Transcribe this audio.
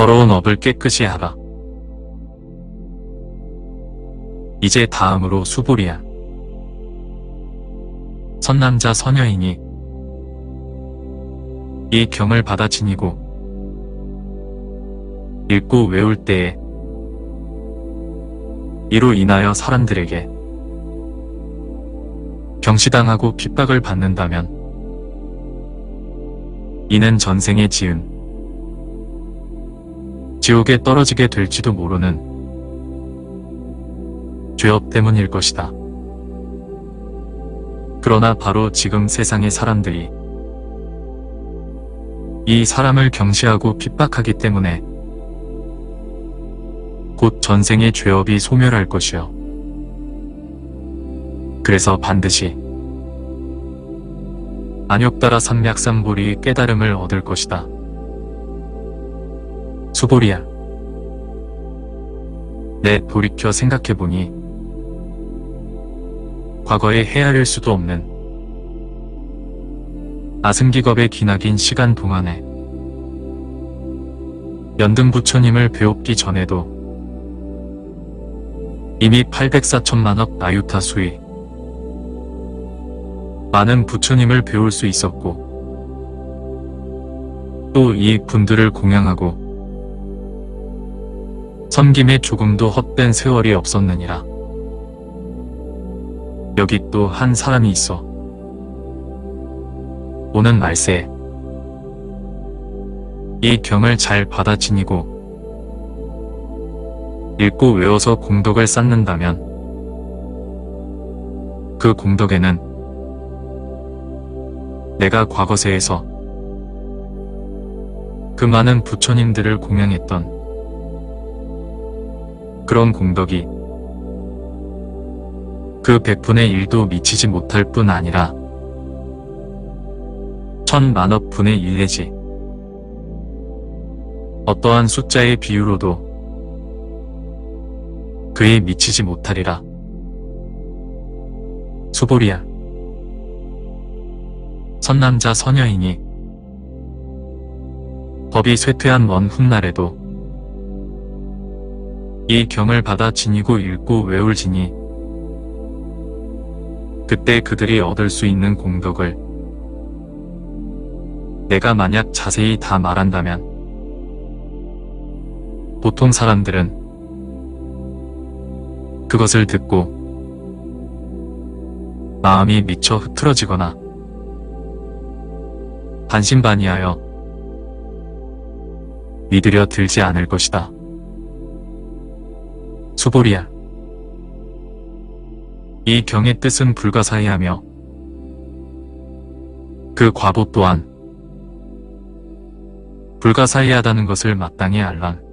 더러운 업을 깨끗이 하라. 이제 다음으로 수보리야. 선남자 선여인이 이 경을 받아 지니고 읽고 외울 때에 이로 인하여 사람들에게 경시당하고 핍박을 받는다면 이는 전생에 지은 지옥에 떨어지게 될지도 모르는 죄업 때문일 것이다. 그러나 바로 지금 세상의 사람들이 이 사람을 경시하고 핍박하기 때문에 곧 전생의 죄업이 소멸할 것이요. 그래서 반드시 안욕따라 삼맥삼보리 깨달음을 얻을 것이다. 수보리야. 내 돌이켜 생각해보니 과거에 헤아릴 수도 없는 아승기겁의 기나긴 시간 동안에 연등 부처님을 배웁기 전에도 이미 804천만억 나유타 수의 많은 부처님을 배울 수 있었고 또 이 분들을 공양하고 섬김에 조금도 헛된 세월이 없었느니라. 여기 또 한 사람이 있어. 오는 말세. 이 경을 잘 받아 지니고 읽고 외워서 공덕을 쌓는다면 그 공덕에는 내가 과거세에서 그 많은 부처님들을 공양했던 그런 공덕이 그 100분의 1도 미치지 못할 뿐 아니라 천만억 분의 1 내지 어떠한 숫자의 비유로도 그에 미치지 못하리라. 수보리야. 선남자 선여인이 법이 쇠퇴한 먼 훗날에도 이 경을 받아 지니고 읽고 외울지니 그때 그들이 얻을 수 있는 공덕을 내가 만약 자세히 다 말한다면 보통 사람들은 그것을 듣고 마음이 미쳐 흐트러지거나 반신반의하여 믿으려 들지 않을 것이다. 수보리야. 이 경의 뜻은 불가사의하며 그 과보 또한 불가사의하다는 것을 마땅히 알란.